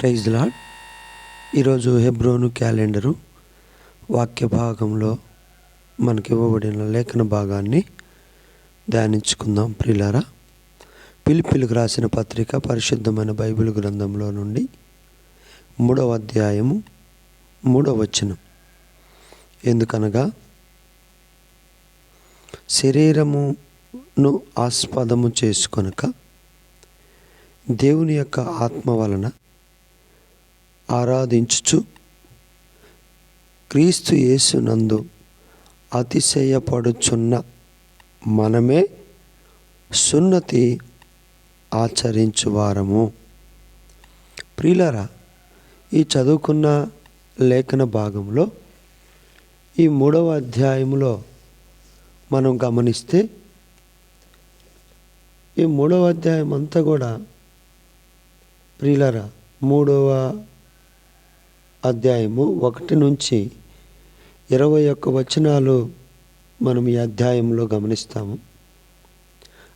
Praise lord ఈరోజు హెబ్రోను calendar వాక్య భాగంలో మనకి ఇవ్వబడిన లేఖన భాగాన్ని ధ్యానించుకుందాం ప్రిలారా పిలిపిలకు రాసిన పత్రిక పరిశుద్ధమైన బైబిల్ గ్రంథంలో నుండి మూడవ అధ్యాయము మూడవ వచనం. ఎందుకనగా శరీరమును ఆస్పదము చేసుకొనక దేవుని యొక్క ఆత్మ వలన ఆరాధించుచు క్రీస్తు యేసునందు అతిశయపడుచున్న మనమే సున్నతి ఆచరించువారము. ప్రిలరా ఈ చదువుకున్న లేఖన భాగంలో ఈ మూడవ అధ్యాయంలో మనం గమనిస్తే ఈ మూడవ అధ్యాయం అంతా కూడా ప్రియులరా మూడవ అధ్యాయము ఒకటి నుంచి ఇరవై ఒక్క వచనాలు మనం ఈ అధ్యాయంలో గమనిస్తాము.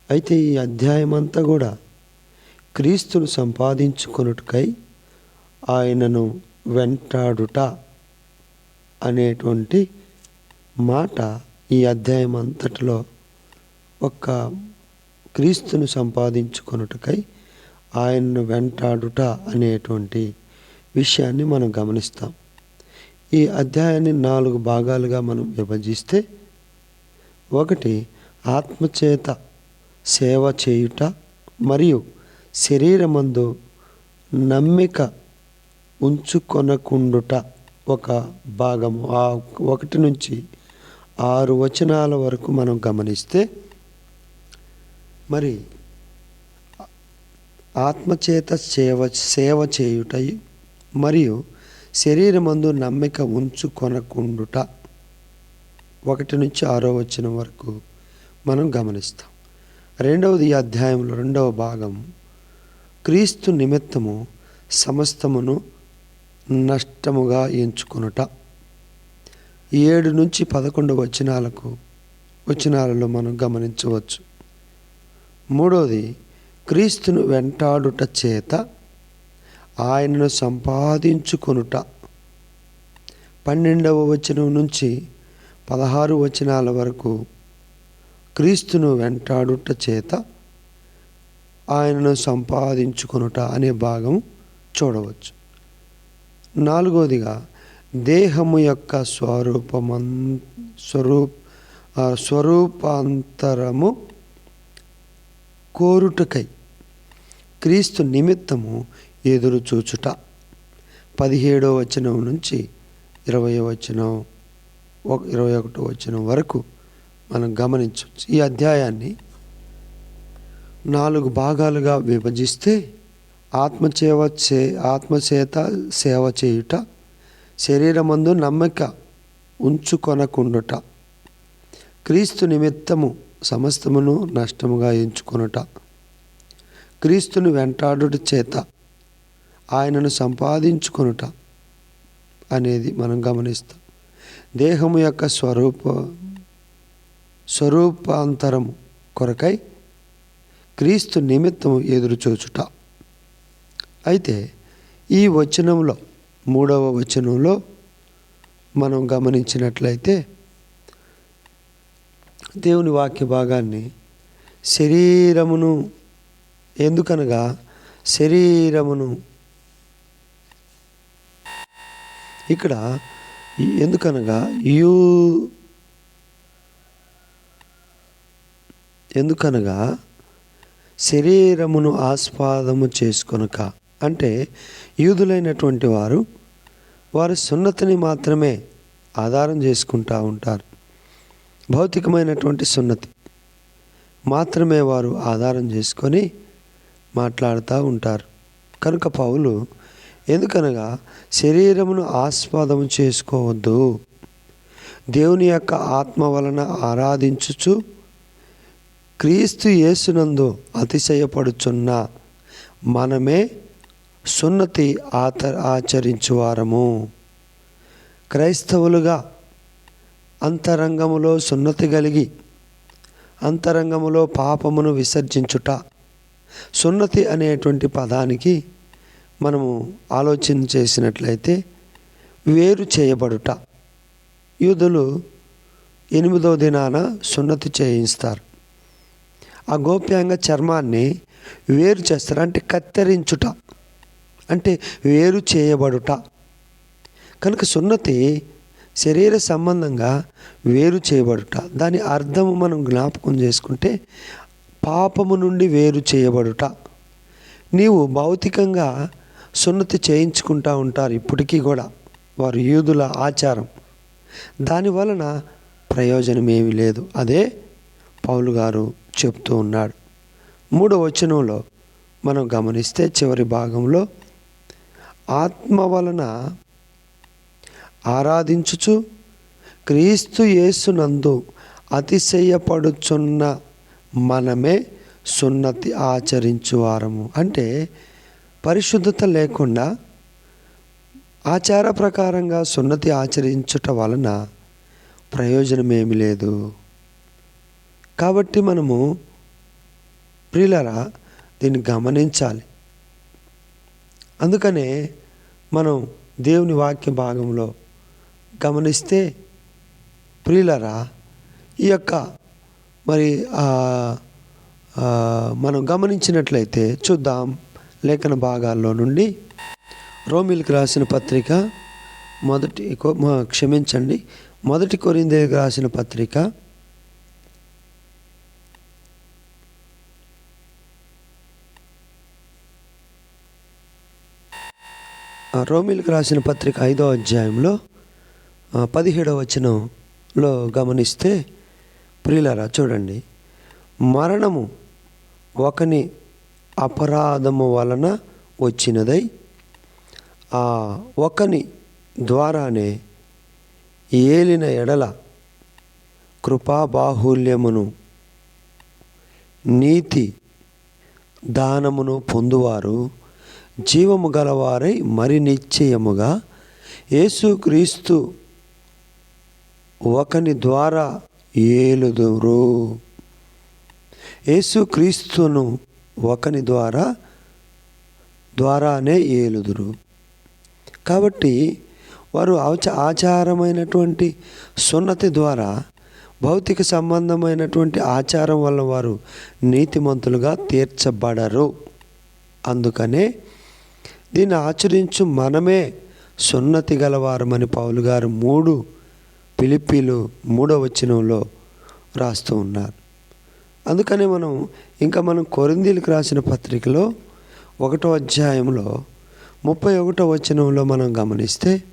అయితే ఈ అధ్యాయం అంతా కూడా క్రీస్తును సంపాదించుకొనుటకై ఆయనను వెంటాడుట అనేటువంటి మాట ఈ అధ్యాయం అంతటిలో ఒక క్రీస్తును సంపాదించుకొనుటకై ఆయన్ను వెంటాడుట అనేటువంటి విషయాన్ని మనం గమనిస్తాం. ఈ అధ్యాయాన్ని నాలుగు భాగాలుగా మనం విభజిస్తే ఒకటి ఆత్మచేత సేవ చేయుట మరియు శరీరమందు నమ్మిక ఉంచుకొనకుండుట ఒక భాగము. ఆ ఒకటి నుంచి ఆరు వచనాల వరకు మనం గమనిస్తే మరి ఆత్మచేత సేవ సేవ చేయుట మరియు శరీరమందు నమ్మిక ఉంచుకొనకుండుట ఒకటి నుంచి ఆరో వచ్చిన వరకు మనం గమనిస్తాం. రెండవది ఈ అధ్యాయంలో రెండవ భాగం. క్రీస్తు నిమిత్తము సమస్తమును నష్టముగా ఎంచుకొనుట. ఏడు నుంచి పదకొండు వచనాలకు వచనాలలో మనం గమనించవచ్చు. మూడవది క్రీస్తును వెంటాడుట చేత ఆయనను సంపాదించుకొనుట. పన్నెండవ వచనం నుంచి పదహారు వచనాల వరకు క్రీస్తును వెంటాడుట చేత ఆయనను సంపాదించుకొనుట అనే భాగం చూడవచ్చు. నాలుగవదిగా దేహము యొక్క స్వరూపమం స్వరూప్ స్వరూపాంతరము కోరుటకై క్రీస్తు నిమిత్తము ఎదురు చూచుట. పదిహేడో వచనం నుంచి ఇరవై వచనం ఇరవై ఒకటో వచనం వరకు మనం గమనించవచ్చు. ఈ అధ్యాయాన్ని నాలుగు భాగాలుగా విభజిస్తే ఆత్మచేవ చే ఆత్మచేత సేవ చేయుట శరీరమందు నమ్మక ఉంచుకొనకుండుట క్రీస్తు నిమిత్తము సమస్తమును నష్టముగా ఎంచుకొనుట క్రీస్తును వెంటాడుట చేత ఆయనను సంపాదించుకొనుట అనేది మనం గమనిస్తాం. దేహము యొక్క స్వరూప స్వరూపాంతరము కొరకై క్రీస్తు నిమిత్తము ఎదురుచూచుట అయితే ఈ వచనంలో మూడవ వచనంలో మనం గమనించినట్లయితే దేవుని వాక్య భాగాన్ని శరీరమును ఎందుకనగా శరీరమును ఇక్కడ ఎందుకనగా యూ ఎందుకనగా శరీరమును ఆస్వాదము చేసుకొనక అంటే యూదులైనటువంటి వారు వారు సున్నతిని మాత్రమే ఆధారం చేసుకుంటూ ఉంటారు. భౌతికమైనటువంటి సున్నతి మాత్రమే వారు ఆధారం చేసుకొని మాట్లాడుతూ ఉంటారు. కనుక పౌలు ఎందుకనగా శరీరమును ఆస్వాదం చేసుకోవద్దు. దేవుని యొక్క ఆత్మ వలన ఆరాధించుచు క్రీస్తు యేసునందు అతిశయపడుచున్న మనమే సున్నతి ఆత ఆచరించువారము. క్రైస్తవులుగా అంతరంగములో సున్నతి కలిగి అంతరంగములో పాపమును విసర్జించుట సున్నతి అనేటువంటి పదానికి మనము ఆలోచన చేసినట్లయితే వేరు చేయబడుట. యూదులు ఎనిమిదవ దినాన సున్నతి చేయిస్తారు ఆ గోప్యాంగ చర్మాన్ని వేరు చేస్తారు. అంటే కత్తిరించుట. అంటే వేరు చేయబడుట. కనుక సున్నతి శరీర సంబంధంగా వేరు చేయబడుట. దాని అర్థము మనం జ్ఞాపకం చేసుకుంటే పాపము నుండి వేరు చేయబడుట. నీవు భౌతికంగా సున్నతి చేయించుకుంటూ ఉంటారు ఇప్పటికీ కూడా వారు యూదుల ఆచారం. దాని వలన ప్రయోజనం ఏమీ లేదు. అదే పౌలు గారు చెప్తూ ఉన్నాడు. మూడో వచనంలో మనం గమనిస్తే చివరి భాగంలో ఆత్మ వలన ఆరాధించుచు క్రీస్తు యేసునందు అతిశయపడుచున్న మనమే సున్నతి ఆచరించువారము అంటే పరిశుద్ధత లేకుండా ఆచార ప్రకారంగా సున్నతి ఆచరించుట వలన ప్రయోజనం ఏమి లేదు. కాబట్టి మనము ప్రియులరా దీన్ని గమనించాలి. అందుకనే మనం దేవుని వాక్య భాగంలో గమనిస్తే ప్రియులరా ఈ యొక్క మరి మనం గమనించినట్లయితే చూద్దాం. లేఖన భాగాల్లో నుండి రోమిల్కి రాసిన పత్రిక మొదటి క్షమించండి. మొదటి కొరిందేకి రాసిన పత్రిక రోమిల్కి రాసిన పత్రిక ఐదో అధ్యాయంలో పదిహేడవ వచనంలో గమనిస్తే ప్రియులరా చూడండి. మరణము ఒకని అపరాధము వలన వచ్చినదై ఆ ఒకని ద్వారానే ఏలిన ఎడల కృపాబాహుల్యమును నీతి దానమును పొందువారు. జీవము గలవారై మరి నిశ్చయముగా యేసుక్రీస్తు ఒకని ద్వారా ఏలుదురు. యేసుక్రీస్తును ఒకని ద్వారా ద్వారానే ఏలుదురు. కాబట్టి వారు అవచ ఆచారమైనటువంటి సున్నతి ద్వారా భౌతిక సంబంధమైనటువంటి ఆచారం వల్ల వారు నీతిమంతులుగా తీర్చబడరు. అందుకనే దీన్ని ఆచరించు మనమే సున్నతి గలవారమని పౌలు గారు మూడు పిలిపిలు మూడో వచనంలో రాస్తూ ఉన్నారు. అందుకనే మనం ఇంకా మనం కొరిందీలకు రాసిన పత్రికలో ఒకటో అధ్యాయంలో ముప్పై ఒకటో వచనంలో మనం గమనిస్తే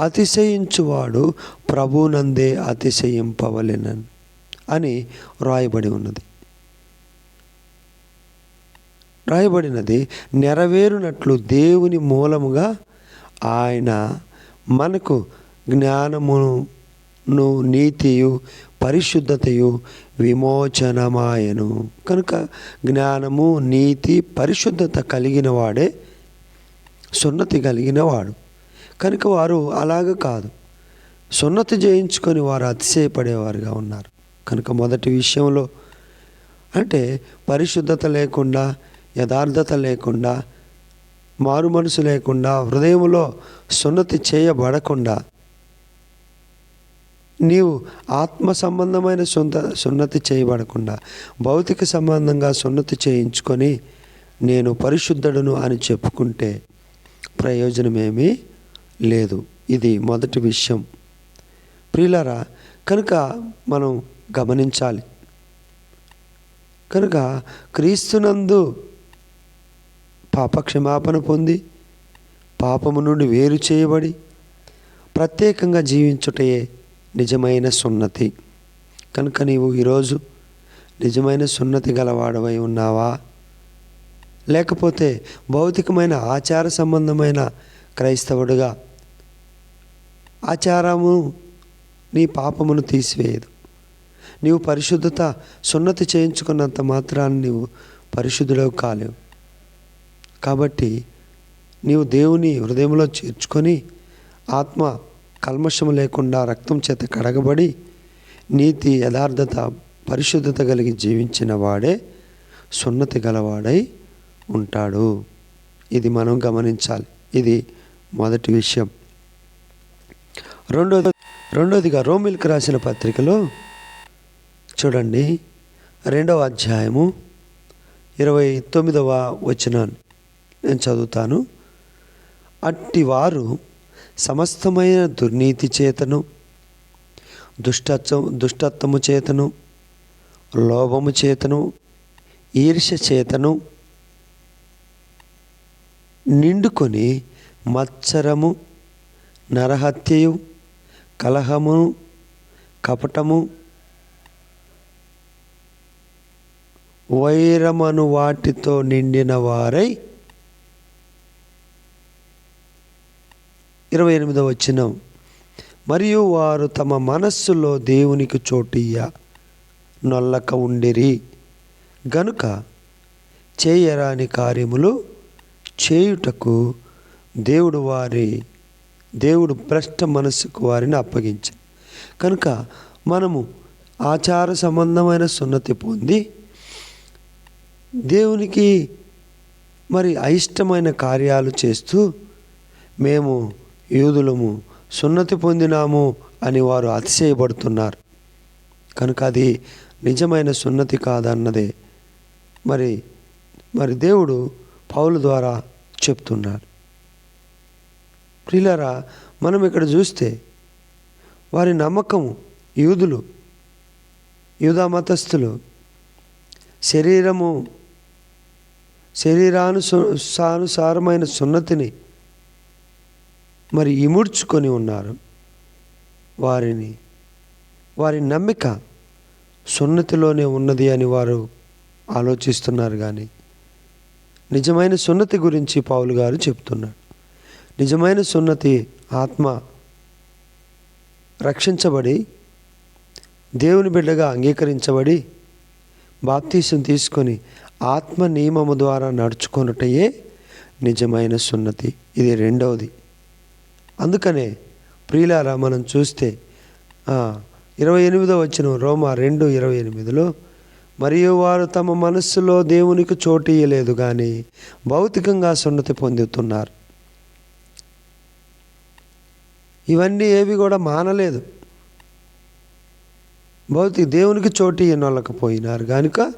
అతిశయించువాడు ప్రభునందే అతిశయింపవలెనన్ అని రాయబడి ఉన్నది. రాయబడినది నెరవేరునట్లు దేవుని మూలముగా ఆయన మనకు జ్ఞానమును నీతియు పరిశుద్ధతయు విమోచనమాయను. కనుక జ్ఞానము నీతి పరిశుద్ధత కలిగిన వాడే సున్నతి కలిగిన వాడు. కనుక వారు అలాగ కాదు. సున్నతి చేయించుకొని వారు అతిశయపడేవారుగా ఉన్నారు. కనుక మొదటి విషయంలో అంటే పరిశుద్ధత లేకుండా యథార్థత లేకుండా మారు మనసు లేకుండా హృదయంలో సున్నతి చేయబడకుండా నీవు ఆత్మ సంబంధమైన సొంత సున్నతి చేయబడకుండా భౌతిక సంబంధంగా సున్నతి చేయించుకొని నేను పరిశుద్ధుడును అని చెప్పుకుంటే ప్రయోజనమేమీ లేదు. ఇది మొదటి విషయం. ప్రియులరా కనుక మనం గమనించాలి. కనుక క్రీస్తునందు పాపక్షమాపణ పొంది పాపము నుండి వేరు చేయబడి ప్రత్యేకంగా జీవించుటయే నిజమైన సున్నతి. కనుక నీవు ఈరోజు నిజమైన సున్నతి గలవాడవై ఉన్నావా? లేకపోతే భౌతికమైన ఆచార సంబంధమైన క్రైస్తవుడుగా ఆచారము నీ పాపమును తీసివేయదు. నీవు పరిశుద్ధత సున్నతి చేయించుకున్నంత మాత్రాన్ని నీవు పరిశుద్ధుడవు కాలేవు. కాబట్టి నీవు దేవుని హృదయంలో చేర్చుకొని ఆత్మ కల్మషము లేకుండా రక్తం చేత కడగబడి నీతి యథార్థత పరిశుద్ధత కలిగి జీవించిన వాడే సున్నతి గలవాడై ఉంటాడు. ఇది మనం గమనించాలి. ఇది మొదటి విషయం. రెండోది రెండోదిగా రోమిల్కి రాసిన పత్రికలో చూడండి రెండవ అధ్యాయము ఇరవై తొమ్మిదవ వచనాన్ని నేను చదువుతాను. అట్టి వారు సమస్తమైన దుర్నీతి చేతను దుష్టత్వం దుష్టత్వము చేతను లోభము చేతను ఈర్ష్య చేతను నిండుకొని మత్సరము నరహత్యయు కలహము కపటము వైరమను వాటితో నిండిన వారై ఇరవై ఎనిమిదవ వచనం. మరియు వారు తమ మనస్సులో దేవునికి చోటియ్య నొల్లక ఉండిరి. గనుక చేయరాని కార్యములు చేయుటకు దేవుడు వారి దేవుడు భ్రష్ట మనస్సుకు వారిని అప్పగించి. కనుక మనము ఆచార సంబంధమైన సున్నతి పొంది దేవునికి మరి అయిష్టమైన కార్యాలు చేస్తూ మేము యూదులము సున్నతి పొందినాము అని వారు అతిశయపడుతున్నారు. కనుక అది నిజమైన సున్నతి కాదన్నదే. మరి మరి దేవుడు పౌలు ద్వారా చెప్తున్నాడు ప్రిలరా మనం ఇక్కడ చూస్తే వారి నమ్మకము యూదులు యూదా మతస్థులు శరీరము శరీరానుసానుసారమైన సున్నతిని మరి ఇముడ్చుకొని ఉన్నారు. వారిని వారి నమ్మిక సున్నతిలోనే ఉన్నది అని వారు ఆలోచిస్తున్నారు కానీ నిజమైన సున్నతి గురించి పావులు గారు చెప్తున్నాడు నిజమైన సున్నతి ఆత్మ రక్షించబడి దేవుని బిడ్డగా అంగీకరించబడి బాప్తీసం తీసుకొని ఆత్మ నియమము ద్వారా నడుచుకొనుటయే నిజమైన సున్నతి. ఇది రెండవది. అందుకనే ప్రియులారా మనం చూస్తే ఇరవై ఎనిమిదో వచ్చిన రోమా రెండు ఇరవై ఎనిమిదిలో మరియు వారు తమ మనస్సులో దేవునికి చోటు ఇయ్యలేదు కానీ భౌతికంగా సున్నతి పొందుతున్నారు. ఇవన్నీ ఏవి కూడా మానలేదు. భౌతిక దేవునికి చోటు ఇయ్యనొల్లకపోయినారు కనుక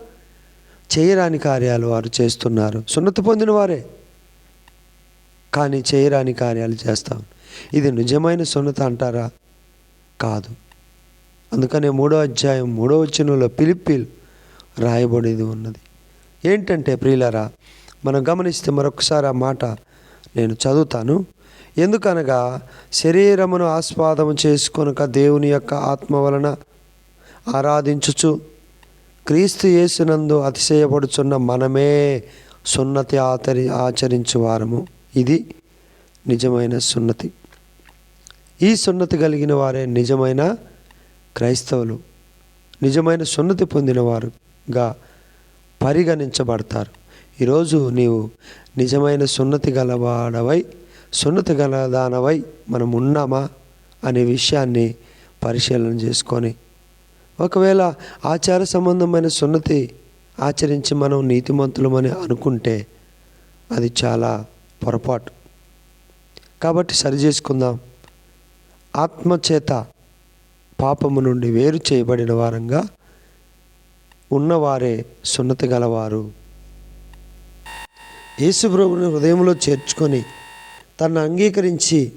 చేయరాని కార్యాలు వారు చేస్తున్నారు. సున్నతి పొందిన వారే. కానీ చేయరాని కార్యాలు చేస్తాం. ఇది నిజమైన సున్నత అంటారా? కాదు. అందుకనే మూడో అధ్యాయం మూడో వచనంలో పిలిపిల్ రాయబడేది ఉన్నది. ఏంటంటే ప్రియులరా మనం గమనిస్తే మరొకసారి ఆ మాట నేను చదువుతాను. ఎందుకనగా శరీరమును ఆస్వాదము చేసుకొనక దేవుని యొక్క ఆత్మ వలన ఆరాధించుచు క్రీస్తు యేసునందు అతిశయపడుచున్న మనమే సున్నతి ఆచరి ఆచరించు వారము. ఇది నిజమైన సున్నతి. ఈ సున్నతి కలిగిన వారే నిజమైన క్రైస్తవులు. నిజమైన సున్నతి పొందినవారుగా పరిగణించబడతారు. ఈరోజు నీవు నిజమైన సున్నతి గలవాడవై సున్నతి గలదానవై మనం ఉన్నామా అనే విషయాన్ని పరిశీలన చేసుకొని ఒకవేళ ఆచార సంబంధమైన సున్నతి ఆచరించి మనం నీతిమంతులమని అనుకుంటే అది చాలా పొరపాటు. కాబట్టి సరి చేసుకుందాం. ఆత్మచేత పాపము నుండి వేరు చేయబడిన వారంగా ఉన్నవారే సున్నతి గలవారు. యేసుప్రభుని హృదయంలో చేర్చుకొని తను అంగీకరించి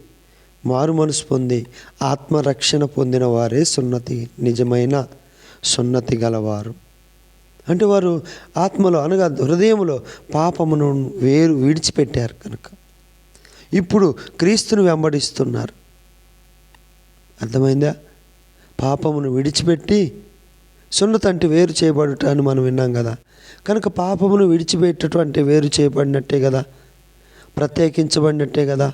మారు మనసు పొంది ఆత్మరక్షణ పొందిన వారే సున్నతి నిజమైన సున్నతి గలవారు. అంటే వారు ఆత్మలో అనగా హృదయంలో పాపమును వేరు విడిచిపెట్టారు కనుక. ఇప్పుడు క్రీస్తును వెంబడిస్తున్నారు. అర్థమైందా? పాపమును విడిచిపెట్టి సున్నత అంటే వేరు చేయబడుట అని మనం విన్నాం కదా. కనుక పాపమును విడిచిపెట్టడం అంటే వేరు చేయబడినట్టే కదా. ప్రత్యేకించబడినట్టే కదా.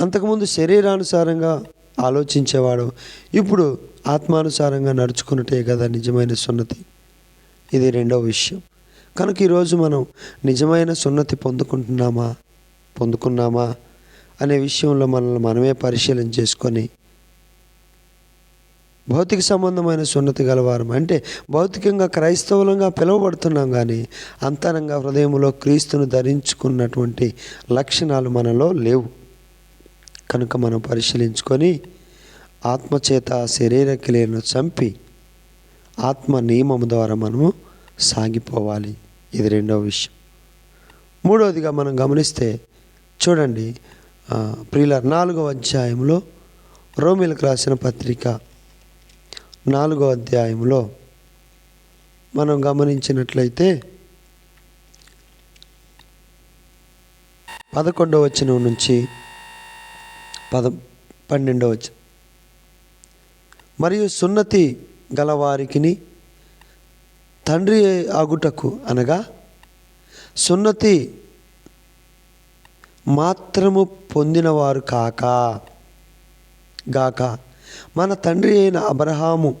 అంతకుముందు శరీరానుసారంగా ఆలోచించేవాడు ఇప్పుడు ఆత్మానుసారంగా నడుచుకున్నట్టే కదా నిజమైన సున్నతి. ఇది రెండవ విషయం. కనుక ఈరోజు మనం నిజమైన సున్నతి పొందుకుంటున్నామా? పొందుకున్నామా? అనే విషయంలో మనల్ని మనమే పరిశీలన చేసుకొని భౌతిక సంబంధమైన సున్నతి గలవారం అంటే భౌతికంగా క్రైస్తవులంగా పిలువబడుతున్నాం కానీ అంతరంగా హృదయంలో క్రీస్తును ధరించుకున్నటువంటి లక్షణాలు మనలో లేవు. కనుక మనం పరిశీలించుకొని ఆత్మచేత శరీర క్రియలను చంపి ఆత్మ నియమం ద్వారా మనము సాగిపోవాలి. ఇది రెండవ విషయం. మూడవదిగా మనం గమనిస్తే చూడండి ప్రియుల నాలుగవ అధ్యాయంలో రోమిలకు రాసిన పత్రిక నాలుగో అధ్యాయంలో మనం గమనించినట్లయితే పదకొండవ వచనం నుంచి పద పన్నెండవ వచనం మరియు సున్నతి గలవారికిని తండ్రి అగుటకు అనగా సున్నతి మాత్రము పొందినవారు కాక గాక. మన తండ్రి అయిన అబ్రహాము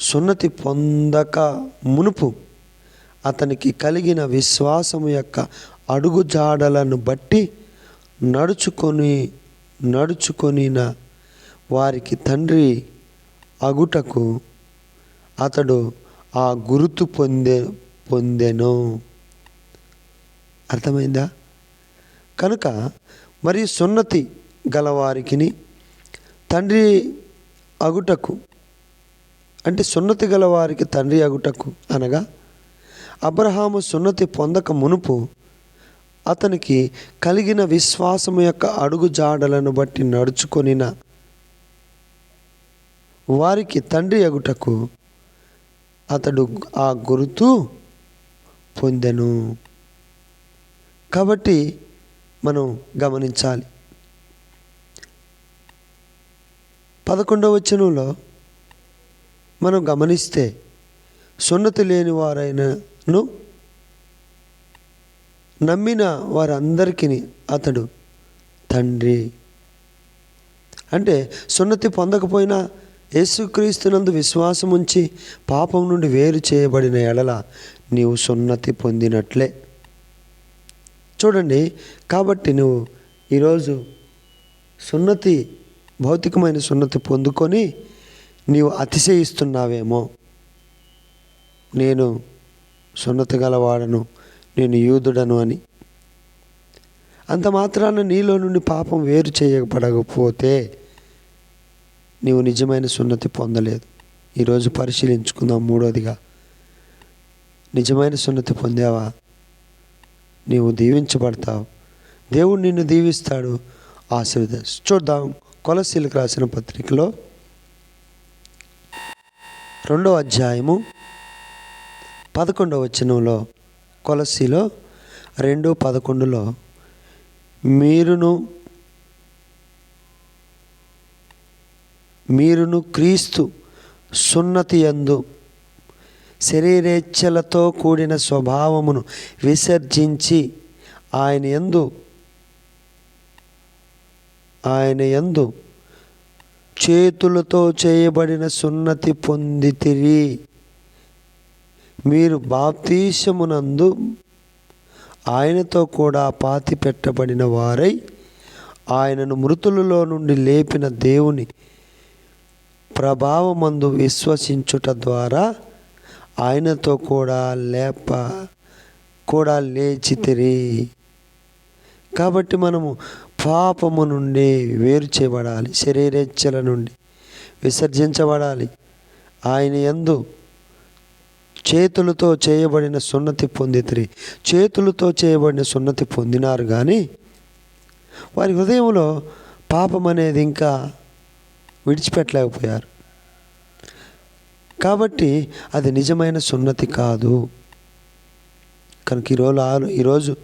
సున్నతి పొందక మునుపు అతనికి కలిగిన విశ్వాసము యొక్క అడుగుజాడలను బట్టి నడుచుకొని నడుచుకొనిన వారికి తండ్రి అగుటకు అతడు ఆ గురుతు పొందే పొందెను. అర్థమైందా? కనుక మరి సున్నతి గలవారికిని తండ్రి అగుటకు అంటే సున్నతి గల వారికి తండ్రి అగుటకు అనగా అబ్రహాము సున్నతి పొందక మునుపు అతనికి కలిగిన విశ్వాసము యొక్క అడుగు జాడలను బట్టి నడుచుకొనిన వారికి తండ్రి అగుటకు అతడు ఆ గురుతు పొందెను. కాబట్టి మనం గమనించాలి పదకొండవ వచనంలో మనం గమనిస్తే సున్నతి లేని వారైనను నమ్మిన వారందరికీ అతడు తండ్రి. అంటే సున్నతి పొందకపోయినా యేసుక్రీస్తునందు విశ్వాసం ఉంచి పాపం నుండి వేరు చేయబడిన ఎడల నీవు సున్నతి పొందినట్లే. చూడండి కాబట్టి నువ్వు ఈరోజు సున్నతి భౌతికమైన సున్నతి పొందుకొని నీవు అతిశయిస్తున్నావేమో. నేను సున్నతి గలవాడను నేను యూదుడను అని. అంత మాత్రాన నీలో నుండి పాపం వేరు చేయబడకపోతే నీవు నిజమైన సున్నతి పొందలేదు. ఈరోజు పరిశీలించుకుందాం మూడోదిగా. నిజమైన సున్నతి పొందావా? నీవు దీవించబడతావు. దేవుడు నిన్ను దీవిస్తాడు. ఆశీర్వదిస్తాడు. చూద్దాం. కొలసీలకు రాసిన పత్రికలో రెండో అధ్యాయము పదకొండవ వచనంలో కొలసీలో రెండు పదకొండులో మీరును మీరును క్రీస్తు సున్నతి యందు శరీరేచ్ఛలతో కూడిన స్వభావమును విసర్జించి ఆయన యందు ఆయన యందు చేతులతో చేయబడిన సున్నతి పొందితిరి. మీరు బాప్తీశమునందు ఆయనతో కూడా పాతి పెట్టబడిన వారై ఆయనను మృతులలో నుండి లేపిన దేవుని ప్రభావమందు విశ్వసించుట ద్వారా ఆయనతో కూడా లేప కూడా లేచితిరి. కాబట్టి మనము పాపము నుండి వేరు చేయబడాలి శరీరేచ్ఛల నుండి విసర్జించబడాలి. ఆయన ఎందు చేతులతో చేయబడిన సున్నతి పొందితిరి. చేతులతో చేయబడిన సున్నతి పొందినారు కానీ వారి హృదయంలో పాపం అనేది ఇంకా విడిచిపెట్టలేకపోయారు. కాబట్టి అది నిజమైన సున్నతి కాదు. కనుక ఈరోజు ఆలో ఈరోజు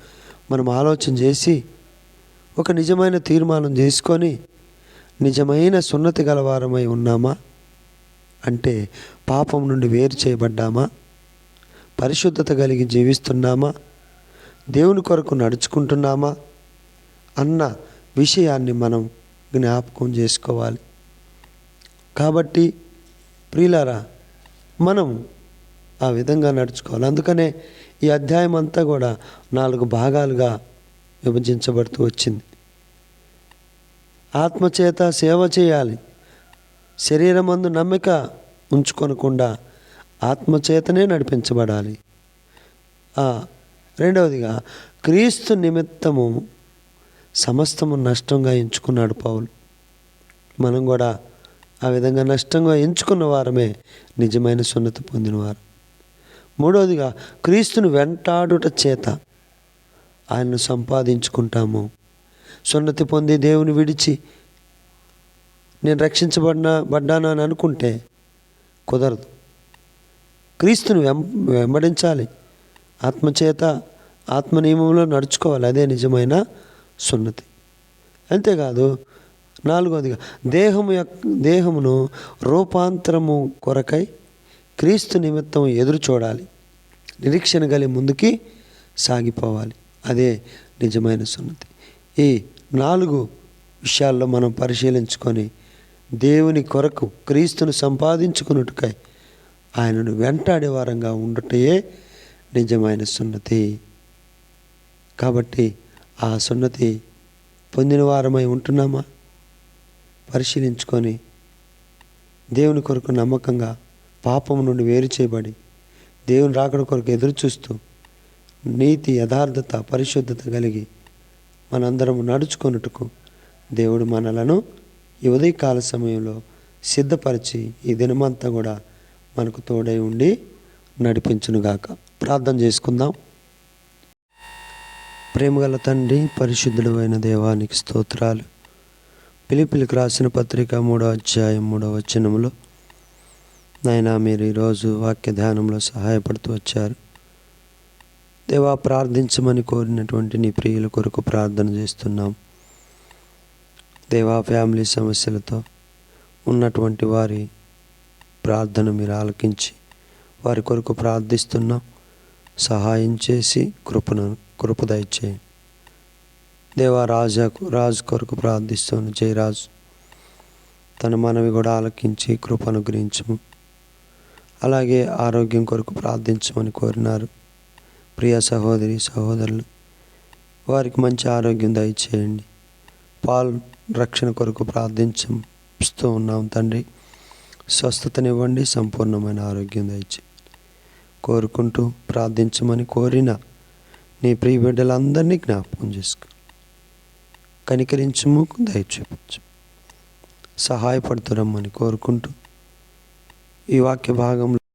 మనం ఆలోచన చేసి ఒక నిజమైన తీర్మానం చేసుకొని నిజమైన సున్నతి గలవారమై ఉన్నామా? అంటే పాపం నుండి వేరు చేయబడ్డామా? పరిశుద్ధత కలిగి జీవిస్తున్నామా? దేవుని కొరకు నడుచుకుంటున్నామా? అన్న విషయాన్ని మనం జ్ఞాపకం చేసుకోవాలి. కాబట్టి ప్రియులారా మనం ఆ విధంగా నడుచుకోవాలి. అందుకనే ఈ అధ్యాయం అంతా కూడా నాలుగు భాగాలుగా విభజించబడుతూ వచ్చింది. ఆత్మచేత సేవ చేయాలి. శరీరమందు నమ్మిక ఉంచుకొనకుండా ఆత్మచేతనే నడిపించబడాలి. రెండవదిగా క్రీస్తు నిమిత్తము సమస్తము నష్టంగా ఎంచుకున్నాడు పౌలు. మనం కూడా ఆ విధంగా నష్టంగా ఎంచుకున్న వారమే నిజమైన సున్నతి పొందినవారు. మూడవదిగా క్రీస్తును వెంటాడుట చేత ఆయన్ను సంపాదించుకుంటాము. సున్నతి పొంది దేవుని విడిచి నేను రక్షించబడిన పడ్డాను అని అనుకుంటే కుదరదు. క్రీస్తును వెం వెంబడించాలి. ఆత్మచేత ఆత్మ నియమంలో నడుచుకోవాలి. అదే నిజమైన సున్నతి. అంతేకాదు నాలుగవదిగా దేహము యొక్క దేహమును రూపాంతరము కొరకై క్రీస్తు నిమిత్తం ఎదురు చూడాలి నిరీక్షణ కలిగి ముందుకి సాగిపోవాలి. అదే నిజమైన సున్నతి. ఈ నాలుగు విషయాల్లో మనం పరిశీలించుకొని దేవుని కొరకు క్రీస్తును సంపాదించుకున్నట్టుకై ఆయనను వెంటాడే వారంగా ఉండటయే నిజమైన సున్నతి. కాబట్టి ఆ సున్నతి పొందిన వారమై ఉంటున్నామా? పరిశీలించుకొని దేవుని కొరకు నమ్మకంగా పాపం నుండి వేరు చేయబడి దేవుని రాకడ కొరకు ఎదురు చూస్తూ నీతి యథార్థత పరిశుద్ధత కలిగి మనందరము నడుచుకొనుటకు దేవుడు మనలను ఈ ఉదయకాల సమయంలో సిద్ధపరిచి ఈ దినమంతా కూడా మనకు తోడై ఉండి నడిపించునుగాక. ప్రార్థన చేసుకుందాం. ప్రేమగల తండ్రి పరిశుద్ధుడు అయిన దేవానికి స్తోత్రాలు. పిలిపిలికి రాసిన పత్రిక మూడో అధ్యాయం మూడో వచనంలో నాయనా మీరు ఈరోజు వాక్య ధ్యానంలో సహాయపడుతూ వచ్చారు. దేవా ప్రార్థించమని కోరినటువంటి నీ ప్రియుల కొరకు ప్రార్థన చేస్తున్నాం. దేవా ఫ్యామిలీ సమస్యలతో ఉన్నటువంటి వారి ప్రార్థన మీరు ఆలకించి వారి కొరకు ప్రార్థిస్తున్నాం. సహాయం చేసి కృపను కృప దయచేయండి దేవా రాజాకు రాజు కొరకు ప్రార్థిస్తున్న. జయరాజు తన మనవి కూడా ఆలకించి కృప అనుగ్రహించము. అలాగే ఆరోగ్యం కొరకు ప్రార్థించమని కోరినారు. ప్రియ సహోదరి సహోదరులు వారికి మంచి ఆరోగ్యం దయచేయండి. పాల్ రక్షణ కొరకు ప్రార్థించస్తూ ఉన్నాం తండ్రి. స్వస్థతనివ్వండి సంపూర్ణమైన ఆరోగ్యం దయచేయండి. కోరుకుంటూ ప్రార్థించమని కోరిన నీ ప్రియ బిడ్డలందరినీ జ్ఞాపకం చేసుకో. కనికరించము దయచేపచ్చు సహాయపడుతురమ్మని కోరుకుంటూ ఈ వాక్య భాగంలో